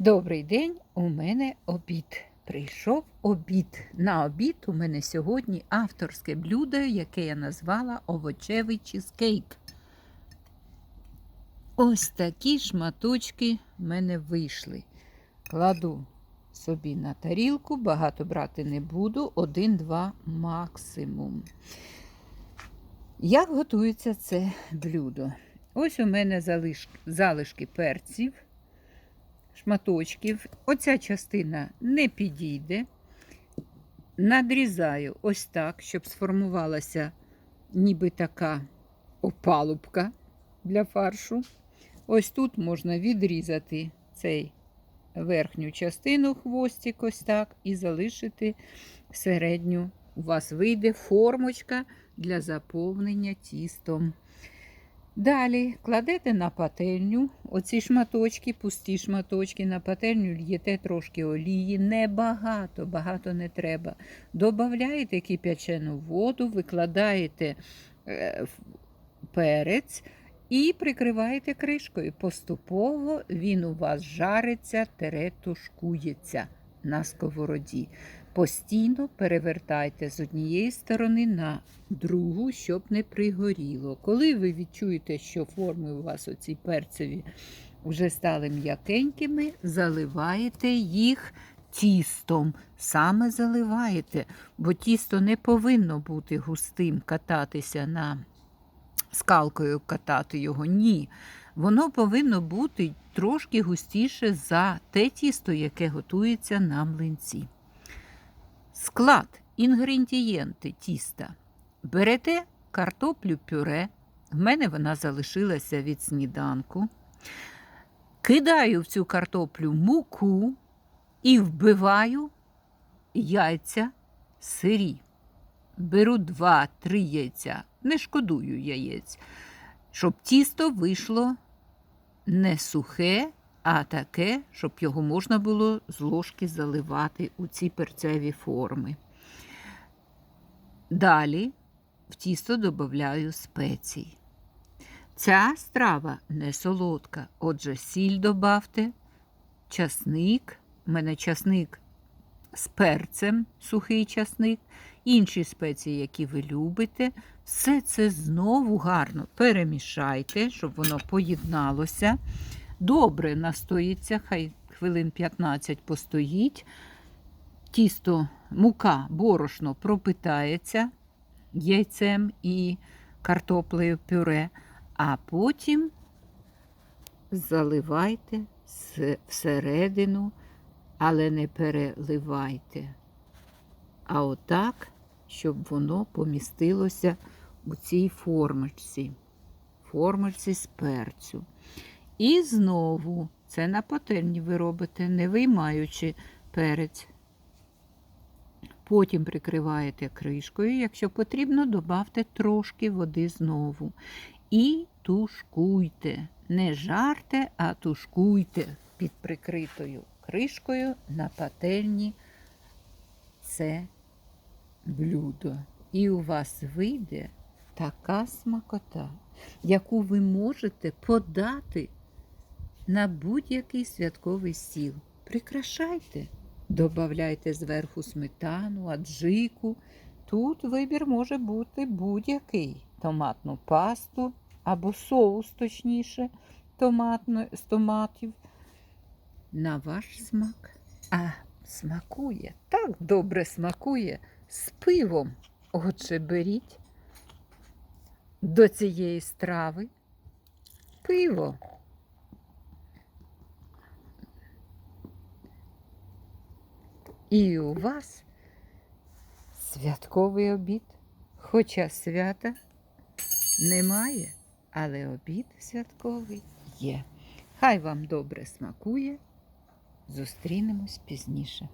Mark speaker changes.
Speaker 1: Добрий день, у мене обід. Прийшов обід. На обід у мене сьогодні авторське блюдо, яке я назвала овочевий чизкейк. Ось такі шматочки в мене вийшли. Кладу собі на тарілку, багато брати не буду, один-два максимум. Як готується це блюдо? Ось у мене залиш... залишки перців шматочків. Оця частина не підійде. Надрізаю ось так, щоб сформувалася ніби така опалубка для фаршу. Ось тут можна відрізати цей верхню частину хвостик, ось так, і залишити середню. У вас вийде формочка для заповнення тістом. Далі кладете на пательню оці шматочки, пусті шматочки, на пательню л'єте трошки олії, небагато, багато не треба. Добавляєте кип'ячену воду, викладаєте е, перець і прикриваєте кришкою. Поступово він у вас жариться, тере тушкується на сковороді. Постійно перевертайте з однієї сторони на другу, щоб не пригоріло. Коли ви відчуєте, що форми у вас оці перцеві вже стали м'якенькими, заливаєте їх тістом. Саме заливаєте, бо тісто не повинно бути густим, кататися на скалкою, катати його. Ні. Воно повинно бути трошки густіше за те тісто, яке готується на млинці. Склад, інгредієнти тіста. Берете картоплю пюре, в мене вона залишилася від сніданку. Кидаю в цю картоплю муку і вбиваю яйця сирі. Беру 2-3 яйця, не шкодую яєць, щоб тісто вийшло не сухе, а таке, щоб його можна було з ложки заливати у ці перцеві форми. Далі в тісто додаю спецій. Ця страва не солодка, отже, сіль добавте, часник, у мене часник з перцем, сухий часник, інші спеції, які ви любите. Все це знову гарно перемішайте, щоб воно поєдналося. Добре настоїться, хай хвилин 15 постоїть. Тісто, мука, борошно пропитається яйцем і картоплею пюре, а потім заливайте всередину, але не переливайте. А отак, щоб воно помістилося у цій формочці, формочці з перцю. І знову це на пательні ви робите, не виймаючи перець. Потім прикриваєте кришкою, якщо потрібно, додавте трошки води знову. І тушкуйте. Не жарте, а тушкуйте під прикритою кришкою на пательні це блюдо. І у вас вийде така смакота, яку ви можете подати на будь-який святковий стіл. Прикрашайте, додавайте зверху сметану, аджику. Тут вибір може бути будь-який томатну пасту або соус, точніше, томатно, з томатів. На ваш смак. А смакує, так добре смакує з пивом. Отже, беріть до цієї страви пиво. І у вас святковий обід, хоча свята немає, але обід святковий є. Хай вам добре смакує. Зустрінемось пізніше.